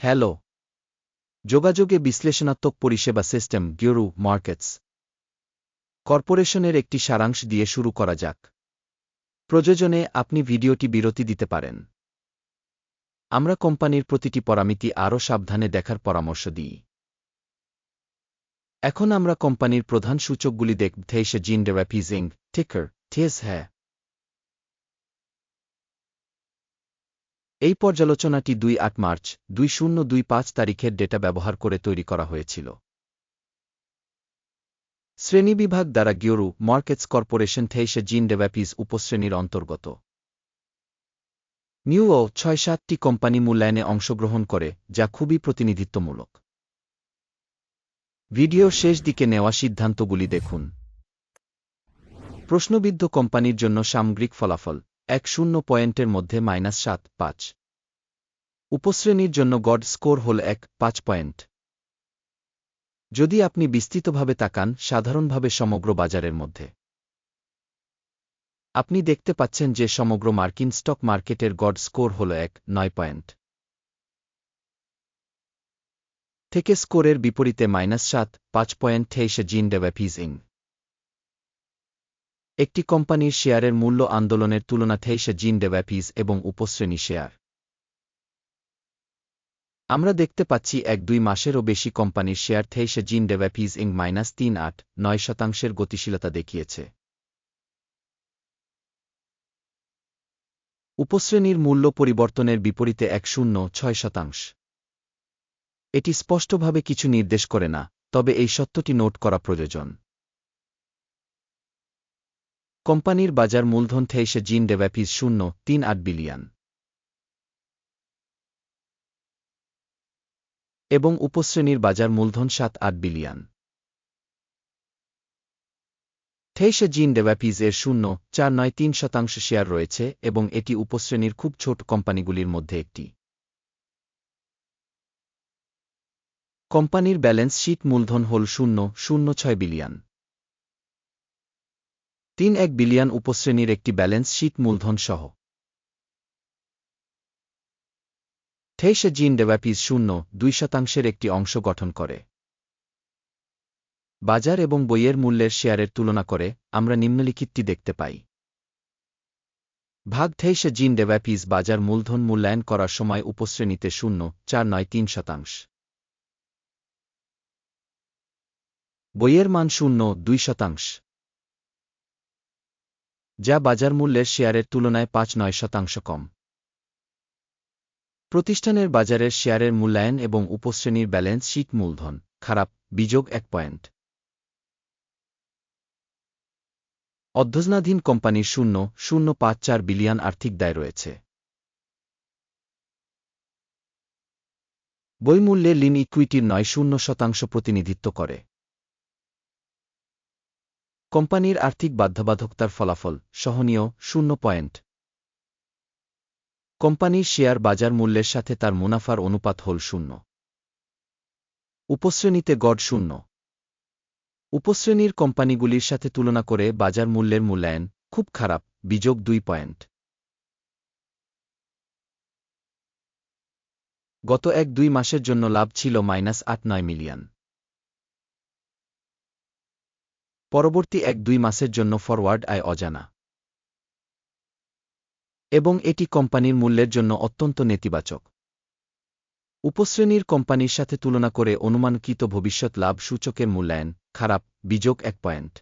Hello. যোগাযোগে বিশ্লেষণাত্মক পরিষেবা সিস্টেম গিওরু মার্কেটস। কর্পোরেশনের একটি সারাংশ দিয়ে শুরু করা যাক। প্রয়োজনে আপনি ভিডিওটি বিরতি দিতে পারেন। আমরা কোম্পানির প্রতিটি পরামিতি আরও সাবধানে দেখার পরামর্শ দিই। এখন আমরা কোম্পানির প্রধান সূচকগুলি দেখব থেইসে জিন ডেরাপিজিং টিকার থেস হ্যাঁ। এই পর্যালোচনাটি দুই আট মার্চ, দুই শূন্য দুই পাঁচ তারিখের ডেটা ব্যবহার করে তৈরি করা হয়েছিল। শ্রেণীবিভাগ দ্বারা গিওরু মার্কেটস কর্পোরেশন থেইসে জিন ডেভ্যাপিস উপশ্রেণীর অন্তর্গত। নিউও ছয় সাতটি কোম্পানি মূল্যায়নে অংশগ্রহণ করে, যা খুবই প্রতিনিধিত্বমূলক। ভিডিও শেষ দিকে নেওয়া সিদ্ধান্তগুলি দেখুন। প্রশ্নবিদ্ধ কোম্পানির জন্য সামগ্রিক ফলাফল। এক শূন্য পয়েন্টের মধ্যে মাইনাস সাত, পাঁচ। উপশ্রেণীর জন্য গড স্কোর হল এক, পাঁচ পয়েন্ট। যদি আপনি বিস্তৃতভাবে তাকান, সাধারণভাবে সমগ্র বাজারের মধ্যে। আপনি দেখতে পাচ্ছেন যে সমগ্র মার্কিন স্টক মার্কেটের গড স্কোর হল এক, নয় পয়েন্ট। থেকে স্কোরের বিপরীতে মাইনাস সাত, পাঁচ পয়েন্ট থেইসে জিন ডেভ্যাপিজিং একটি কোম্পানির শেয়ারের মূল্য আন্দোলনের তুলনা থেইসে জিন ডেভ্যাপিস এবং উপশ্রেণী শেয়ার। আমরা দেখতে পাচ্ছি এক দুই মাসেরও বেশি কোম্পানির শেয়ার থেইসে জিন ডেভ্যাপিস ইং মাইনাস তিন আট নয় শতাংশের গতিশীলতা দেখিয়েছে। উপশ্রেণীর মূল্য পরিবর্তনের বিপরীতে এক শূন্য ছয় শতাংশ। এটি স্পষ্টভাবে কিছু নির্দেশ করে না, তবে এই সত্যটি নোট করা প্রয়োজন। কোম্পানির বাজার মূলধন থেইসে জিন ডেভ্যাপিস শূন্য, তিন আট বিলিয়ন। এবং উপশ্রেণীর বাজার মূলধন সাত আট বিলিয়ন। থেইসে জিন ডেভ্যাপিস এর শূন্য, চার নয় তিন শতাংশ শেয়ার রয়েছে এবং এটি উপশ্রেণীর খুব ছোট কোম্পানিগুলির মধ্যে একটি। কোম্পানির ব্যালেন্স শীট মূলধন হল শূন্য শূন্য ছয় বিলিয়ন। তিন এক বিলিয়ন উপশ্রেণীর একটি ব্যালেন্স শীট মূলধন সহ থেইসে জিন ডেভ্যাপিস শূন্য, দুই শতাংশের একটি অংশ গঠন করে। বাজার এবং বইয়ের মূল্যের শেয়ারের তুলনা করে, আমরা নিম্নলিখিতটি দেখতে পাই। ভাগ থেইসে জিন ডেভ্যাপিস বাজার মূলধন মূল্যায়ন করার সময় উপশ্রেণীতে শূন্য, চার নয় তিন শতাংশ। বইয়ের মান শূন্য, দুই শতাংশ। যা বাজার মূল্যের শেয়ারের তুলনায় পাঁচ নয় শতাংশ কম। প্রতিষ্ঠানের বাজারের শেয়ারের মূল্যায়ন এবং উপশ্রেণীর ব্যালেন্স শীট মূলধন, খারাপ, বিযোগ এক পয়েন্ট। অধ্যজনাধীন কোম্পানির শূন্য শূন্য পাঁচ চার বিলিয়ন আর্থিক দায় রয়েছে। বইমূল্যে লিন ইকুইটির নয় শূন্য শতাংশ প্রতিনিধিত্ব করে। কোম্পানির আর্থিক বাধ্যবাধকতার ফলাফল সহনীয় শূন্য পয়েন্ট। কোম্পানির শেয়ার বাজার মূল্যের সাথে তার মুনাফার অনুপাত হল শূন্য। উপশ্রেণীতে গড় শূন্য। উপশ্রেণীর কোম্পানিগুলির সাথে তুলনা করে বাজার মূল্যের মূল্যায়ন খুব খারাপ, বিযোগ দুই পয়েন্ট। গত এক দুই মাসের জন্য লাভ ছিল মাইনাস আট নয় মিলিয়ন। পরবর্তী এক দুই মাসের জন্য ফরওয়ার্ড আয় অজানা। এবং এটি কোম্পানির মূল্যের জন্য অত্যন্ত নেতিবাচক। উপশ্রেণীর কোম্পানির সাথে তুলনা করে অনুমানকৃত ভবিষ্যৎ লাভ সূচকের মূল্যায়ন খারাপ বিযোগ এক পয়েন্ট।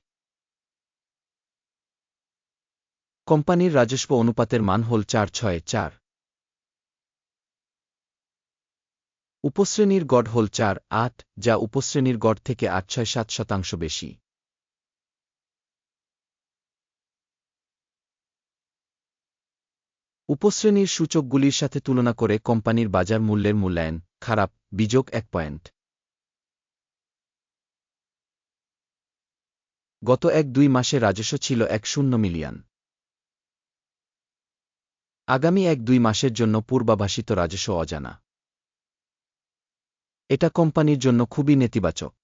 কোম্পানির রাজস্ব অনুপাতের মান হল চার ছয় চার। উপশ্রেণীর গড় হল চার আট, যা উপশ্রেণীর গড় থেকে আট ছয় সাত শতাংশ বেশি। উপশ্রেণীর সূচকগুলির সাথে তুলনা করে কোম্পানির বাজার মূল্যের মূল্যায়ন, খারাপ, বিযোগ এক পয়েন্ট। গত এক দুই মাসে রাজস্ব ছিল এক শূন্য মিলিয়ন। আগামী এক দুই মাসের জন্য পূর্বাভাসিত রাজস্ব অজানা। এটা কোম্পানির জন্য খুবই নেতিবাচক।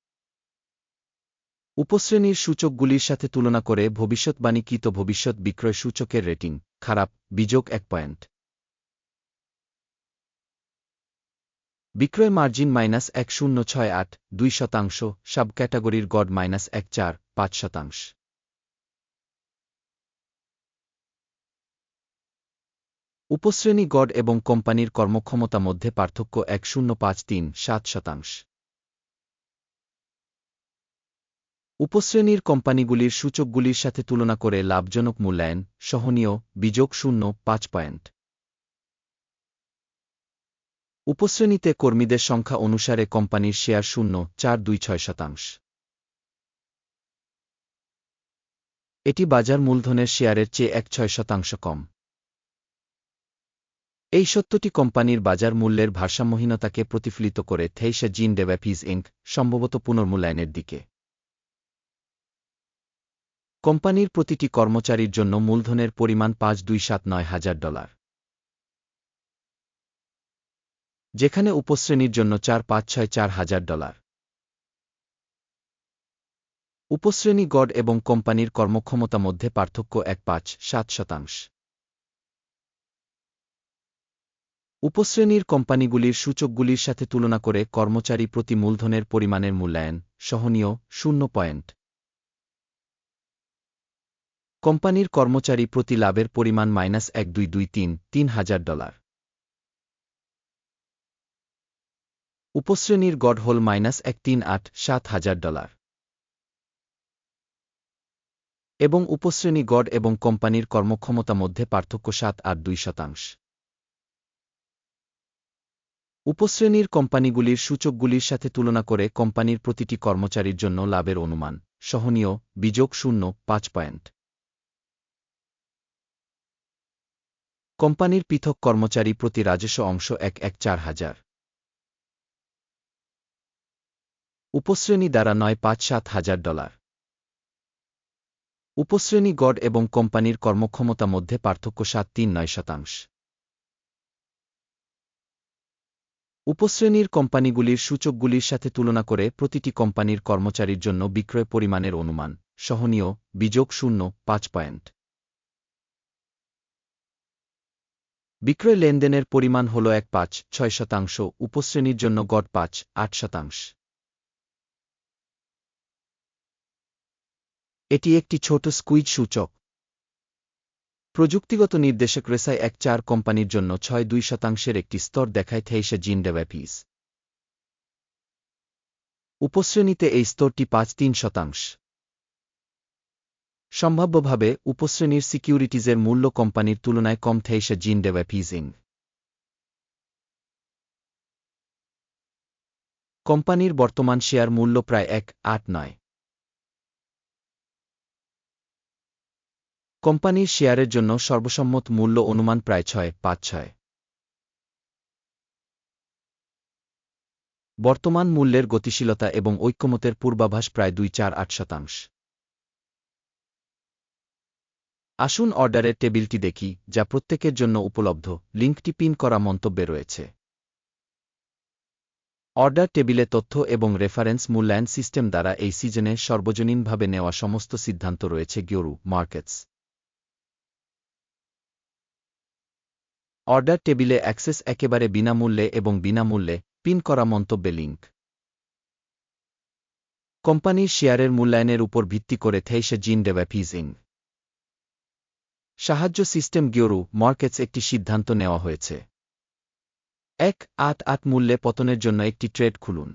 উপশ্রেণীর সূচকগুলির সাথে তুলনা করে ভবিষ্যৎবাণীকৃত ভবিষ্যৎ বিক্রয় সূচকের রেটিং, খারাপ, বিযোগ এক পয়েন্ট। বিক্রয় মার্জিন মাইনাস এক শূন্য ছয় আট দুই শতাংশ সাব ক্যাটাগরির গড মাইনাস এক চার পাঁচ শতাংশ। উপশ্রেণী গড এবং কোম্পানির কর্মক্ষমতা মধ্যে পার্থক্য এক শূন্য পাঁচ তিন সাত শতাংশ। উপশ্রেণীর কোম্পানিগুলির সূচকগুলির সাথে তুলনা করে লাভজনক মূল্যায়ন, সহনীয়, বিযোগ শূন্য, পাঁচ পয়েন্ট। উপশ্রেণীতে কর্মীদের সংখ্যা অনুসারে কোম্পানির শেয়ার শূন্য, চার, দুই, ছয় শতাংশ। এটি বাজার মূলধনের শেয়ারের চেয়ে এক, ছয় শতাংশ কম। এই সত্যটি কোম্পানির বাজার মূল্যের ভারসাম্যহীনতাকে প্রতিফলিত করে থেইসা জিন ডেভ্যাপিজ ইঙ্ক সম্ভবত পুনর্মূল্যায়নের দিকে। কোম্পানির প্রতিটি কর্মচারীর জন্য মূলধনের পরিমাণ পাঁচ দুই সাত নয় হাজার ডলার। যেখানে উপশ্রেণীর জন্য চার পাঁচ ছয় চার হাজার ডলার। উপশ্রেণী গড এবং কোম্পানির কর্মক্ষমতা মধ্যে পার্থক্য এক পাঁচ সাত শতাংশ। উপশ্রেণীর কোম্পানিগুলির সূচকগুলির সাথে তুলনা করে কর্মচারী প্রতি মূলধনের পরিমাণের মূল্যায়ন সহনীয় শূন্য পয়েন্ট। কোম্পানির কর্মচারী প্রতি লাভের পরিমাণ মাইনাস এক দুই দুই তিন তিন হাজার ডলার। উপশ্রেণীর গড় হল মাইনাস এক তিন আট, সাত হাজার ডলার। এবং উপশ্রেণী গড় এবং কোম্পানির কর্মক্ষমতা মধ্যে পার্থক্য সাত আট দুই শতাংশ। উপশ্রেণীর কোম্পানিগুলির সূচকগুলির সাথে তুলনা করে কোম্পানির প্রতিটি কর্মচারীর জন্য লাভের অনুমান, সহনীয়, বিযোগ শূন্য, পাঁচ পয়েন্ট। কোম্পানির পৃথক কর্মচারী প্রতি রাজস্ব অংশ এক এক চার হাজার। উপশ্রেণী দ্বারা নয় পাঁচ সাত হাজার ডলার। উপশ্রেণী গড এবং কোম্পানির কর্মক্ষমতা মধ্যে পার্থক্য সাত তিন নয় শতাংশ। উপশ্রেণীর কোম্পানিগুলির সূচকগুলির সাথে তুলনা করে প্রতিটি কোম্পানির কর্মচারীর জন্য বিক্রয় পরিমাণের অনুমান, সহনীয়, বিযোগ শূন্য, পাঁচ পয়েন্ট। বিক্রয় লেনদেনের পরিমাণ হল এক পাঁচ, ছয় শতাংশ, উপশ্রেণীর জন্য গড় পাঁচ, আট শতাংশ। এটি একটি ছোট স্কুইজ সূচক। প্রযুক্তিগত নির্দেশক রেসাই এক চার কোম্পানির জন্য ছয় দুই শতাংশের একটি স্তর দেখায় থেইসে জিন ডেভ্যাপিস উপশ্রেণীতে এই স্তরটি পাঁচ তিন শতাংশ। সম্ভাব্যভাবে উপশ্রেণীর সিকিউরিটিজের মূল্য কোম্পানির তুলনায় কম থেইসা জিন ডেভ্যাপিজিং কোম্পানির বর্তমান শেয়ার মূল্য প্রায় এক, আট, নয়। কোম্পানির শেয়ারের জন্য সর্বসম্মত মূল্য অনুমান প্রায় ছয়, পাঁচ, ছয়। বর্তমান মূল্যের গতিশীলতা এবং ঐক্যমতের পূর্বাভাস প্রায় দুই, চার, আট শতাংশ। আসুন অর্ডারের টেবিলটি দেখি, যা প্রত্যেকের জন্য উপলব্ধ। লিঙ্কটি পিন করা মন্তব্যে রয়েছে। অর্ডার টেবিলে তথ্য এবং রেফারেন্স মূল্যায়ন সিস্টেম দ্বারা এই সিজনে সর্বজনীনভাবে নেওয়া সমস্ত সিদ্ধান্ত রয়েছে গিওরু মার্কেটস। অর্ডার টেবিলে অ্যাক্সেস একেবারে বিনামূল্যে এবং বিনামূল্যে পিন করা মন্তব্যে লিঙ্ক। কোম্পানির শেয়ারের মূল্যায়নের উপর ভিত্তি করে থেইসে জিন ডেভ্যাপিজিং সাহায্য সিস্টেম গিওরু মার্কেটস একটি সিদ্ধান্ত নেওয়া হয়েছে। এক আট আট মূল্যে পতনের জন্য একটি ট্রেড খুলুন।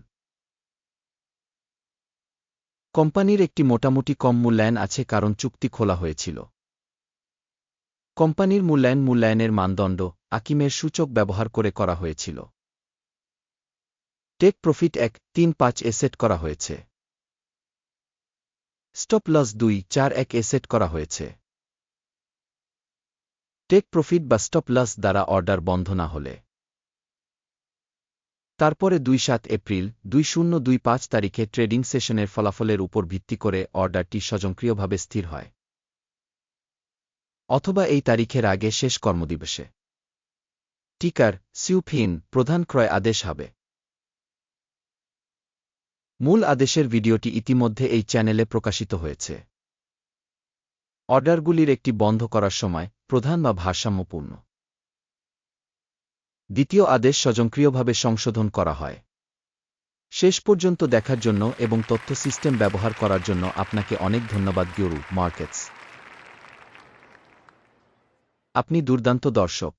কোম্পানির একটি মোটামুটি কম মূল্যায়ন আছে কারণ চুক্তি খোলা হয়েছিল। কোম্পানির মূল্যায়ন মূল্যায়নের মানদণ্ড আকিমের সূচক ব্যবহার করে করা হয়েছিল। টেক প্রফিট এক তিন পাঁচ এ সেট করা হয়েছে। স্টপ লস দুই চার এক এ সেট করা হয়েছে। টেক প্রফিট বা স্টপ লস দ্বারা অর্ডার বন্ধ না হলে। তারপরে দুই সাত এপ্রিল, দুই শূন্য দুই পাঁচ তারিখে ট্রেডিং সেশনের ফলাফলের উপর ভিত্তি করে অর্ডারটি স্বয়ংক্রিয়ভাবে স্থির হয়। অথবা এই তারিখের আগে শেষ কর্মদিবসে। টিকার, সিউফিন, প্রধান ক্রয় আদেশ হবে। মূল আদেশের ভিডিওটি ইতিমধ্যে এই চ্যানেলে প্রকাশিত হয়েছে। অর্ডারগুলির একটি বন্ধ করার সময় প্রধান বা ভারসাম্যপূর্ণ। দ্বিতীয় আদেশ স্বজনক্রিয়ভাবে সংশোধন করা হয়। শেষ পর্যন্ত দেখার জন্য এবং তথ্য সিস্টেম ব্যবহার করার জন্য আপনাকে অনেক ধন্যবাদ গিউরু মার্কেটস। আপনি দুর্দান্ত দর্শক।